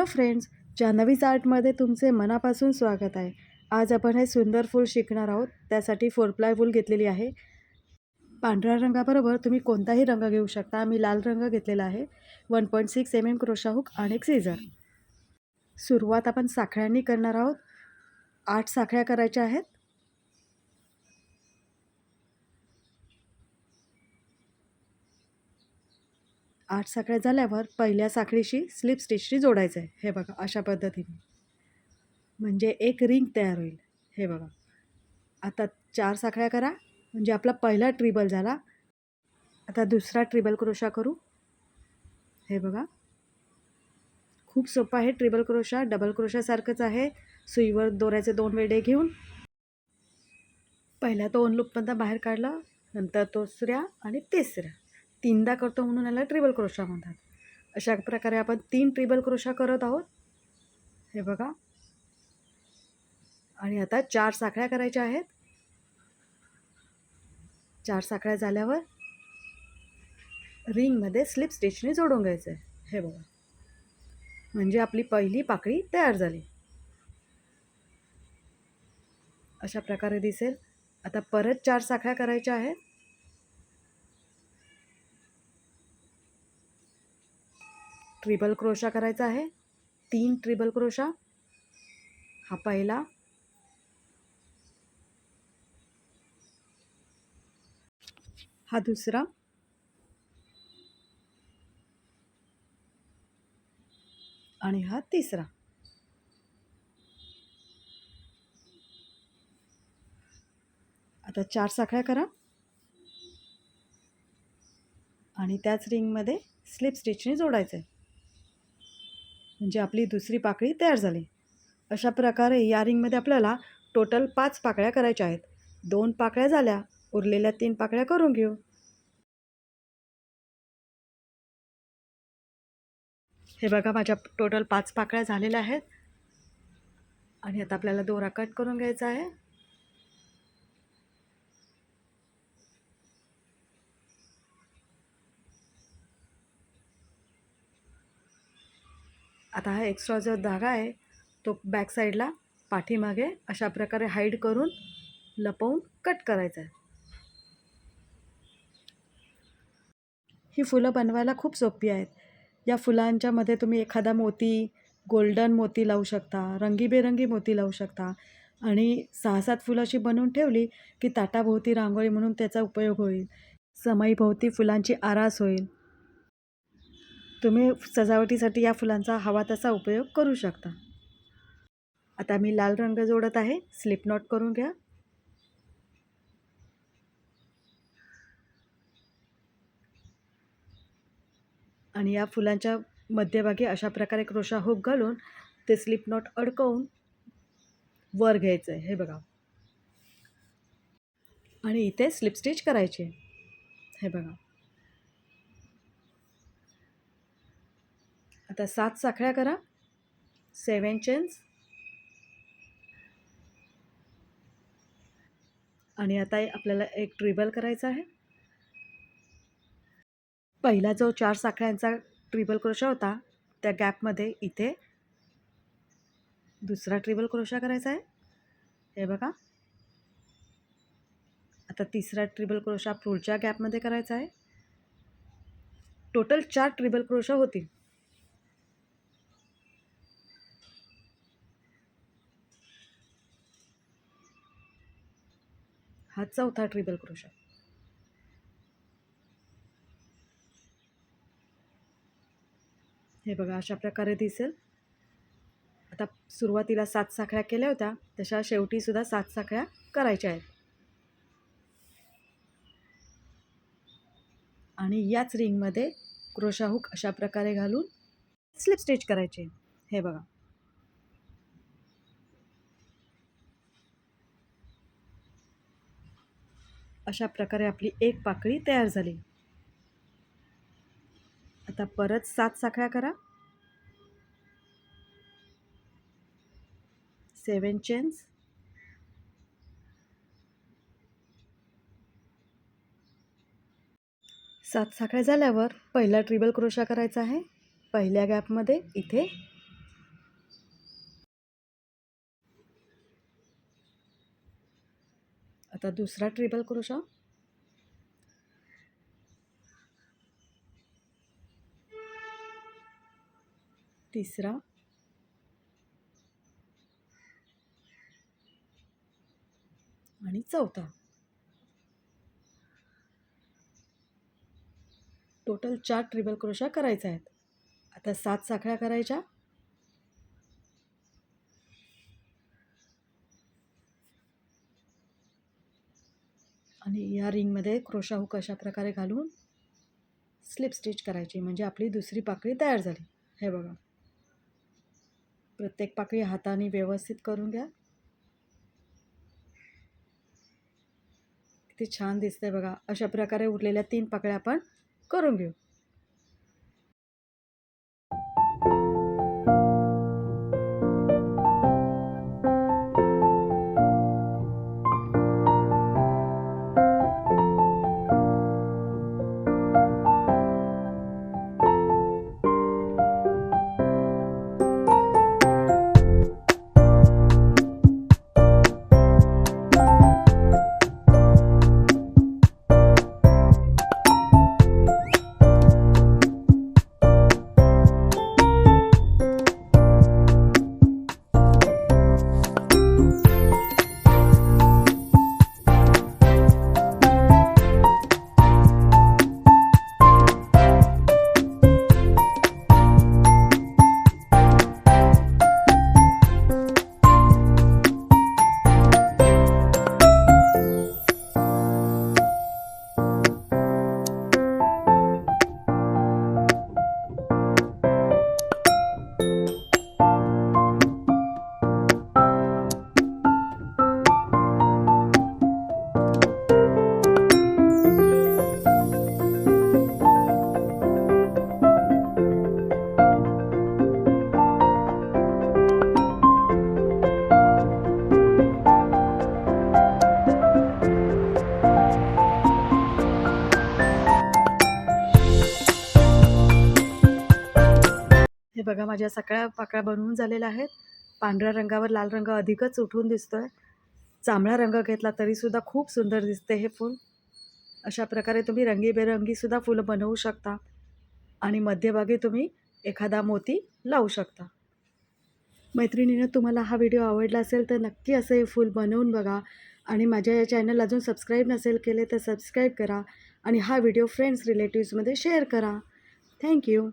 Hello friends जान्हवीज आर्टमध्ये तुमचे मनापासून स्वागत आहे. आज आपण हे सुंदर फूल शिकणार आहोत त्यासाठी फोर प्लाय वूल घेतलेली आहे. पांढऱ्या रंगाबरोबर तुम्ही कोणताही रंग घेऊ शकता मी लाल रंग घेतलेला आहे. One point six M M crochet hook आणि एक सीझर सुरुवात आपण साखळ्यांनी करणार आहोत. आठ साखळ्या करायच्या आहेत. आठ साखळ्या झाल्यावर पहिल्या साखळीशी स्लिप स्टिचशी जोडायचं आहे हे बघा अशा पद्धतीने. म्हणजे एक रिंग तयार होईल. हे बघा. आता चार साखळ्या करा. म्हणजे आपला पहिला ट्रिबल झाला. आता दुसरा ट्रिबल क्रोशा करू. हे बघा. खूप सोपं आहे ट्रिबल क्रोशा. डबल क्रोशासारखंच आहे. सुईवर दोऱ्याचे दोन वेडे घेऊन. पहिल्या तो ओनलूपपर्यंत बाहेर काढला. नंतर दुसऱ्या आणि तिसऱ्या. तीनदा करतो म्हणून याला ट्रिबल क्रोशा म्हणतात. अशा प्रकारे आपण तीन ट्रिबल क्रोशा करत आहोत. हे बघा. आणि आता चार साखळ्या करायच्या आहेत. चार साखळ्या झाल्यावर रिंगमध्ये स्लिप स्टिचने जोडून घ्यायचं आहे हे बघा. म्हणजे आपली पहिली पाकळी तयार झाली. अशा प्रकारे दिसेल. आता परत चार साखळ्या करायच्या आहेत. ट्रिबल क्रोशा करायचा आहे. तीन ट्रिबल क्रोशा. हा पहिला. हा दुसरा. आणि हा तिसरा. आता चार साखळ्या करा. आणि त्याच रिंगमध्ये स्लिप स्टिचने जोडायचं आहे म्हणजे आपली दुसरी पाकळी तयार झाली. अशा प्रकारे या रिंगमध्ये आपल्याला टोटल पाच पाकळ्या करायच्या आहेत. दोन पाकळ्या झाल्या. उरलेल्या तीन पाकळ्या करून घेऊ. हे बघा माझ्या टोटल पाच पाकळ्या झालेल्या आहेत. आणि आता आपल्याला दोरा कट करून घ्यायचा आहे. आता हा एक्स्ट्रा जो धागा आहे तो बॅक साईडला पाठीमागे अशा प्रकारे हाईड करून लपवून कट करायचा आहे. ही फुलं बनवायला खूप सोपी आहेत. या फुलांच्यामध्ये तुम्ही एखादा मोती गोल्डन मोती लावू शकता रंगीबेरंगी मोती लावू शकता आणि सहा सात फुलं अशी बनवून ठेवली की ताटाभोवती रांगोळी म्हणून त्याचा उपयोग होईल. समईभोवती फुलांची आरास होईल. तुम्ही सजावटीसाठी या फुलांचा हवा तसा उपयोग करू शकता. आता मी लाल रंग जोडत आहे. स्लिप नॉट करून घ्या. आणि या फुलांच्या मध्यभागी अशा प्रकारे क्रोशा हुक घालून ते स्लिप नॉट अडकवून वर घ्यायचं आहे हे बघा. आणि इथे स्लिप स्टिच करायची हे बघा. आता सात साखळ्या करा. सेवन चेन्स आणि आता आपल्याला एक ट्रिबल करायचा आहे. पहिला जो चार साखळ्यांचा ट्रिबल क्रोशा होता त्या गॅपमध्ये इथे दुसरा ट्रिबल क्रोशा करायचा आहे. हे बघा. आता तिसरा ट्रिबल क्रोशा पुढच्या गॅपमध्ये करायचा आहे. टोटल चार ट्रिबल क्रोशा होतील. हा चौथा ट्रिबल क्रोशा हे बघा अशा प्रकारे दिसेल. आता सुरुवातीला सात साखळ्या केल्या होत्या तशा शेवटीसुद्धा सात साखळ्या करायच्या आहेत. आणि याच रिंगमध्ये क्रोशा हुक अशा प्रकारे घालून स्लिप स्टिच करायचे. हे बघा. अशा प्रकारे आपली एक पाकळी तयार झाली. आता परत सात साखळ्या करा. सेवन चेन्स सात साखळ्या झाल्यावर पहिला ट्रिबल क्रोशा करायचा आहे. पहिल्या गॅपमध्ये इथे आता दुसरा ट्रिबल क्रोशा तिसरा. आणि चौथा. टोटल चार ट्रिबल क्रोशा करायच्या आहेत. आता सात साखळ्या करायच्या. आणि या रिंगमध्ये क्रोशा हुक अशा प्रकारे घालून स्लिप स्टिच करायची म्हणजे आपली दुसरी पाकळी तयार झाली. हे बघा. प्रत्येक पाकळी हाताने व्यवस्थित करून घ्या. किती छान दिसतंय बघा. अशा प्रकारे उरलेल्या तीन पाकळ्या आपण करून घेऊ. बघा माझ्या सगळ्या पाकळ्या बनवून झालेल्या आहेत. पांढऱ्या रंगावर लाल रंग अधिकच उठून दिसतो आहे जांभळा रंग घेतला तरीसुद्धा खूप सुंदर दिसते हे फूल. अशा प्रकारे तुम्ही रंगीबेरंगीसुद्धा फुलं बनवू शकता. आणि मध्यभागी तुम्ही एखादा मोती लावू शकता. मैत्रिणीनं तुम्हाला हा व्हिडिओ आवडला असेल तर नक्की असं हे फूल बनवून बघा. आणि माझ्या या चॅनल अजून सबस्क्राईब नसेल केले तर सबस्क्राईब करा. आणि हा व्हिडिओ फ्रेंड्स रिलेटिव्समध्ये शेअर करा. Thank you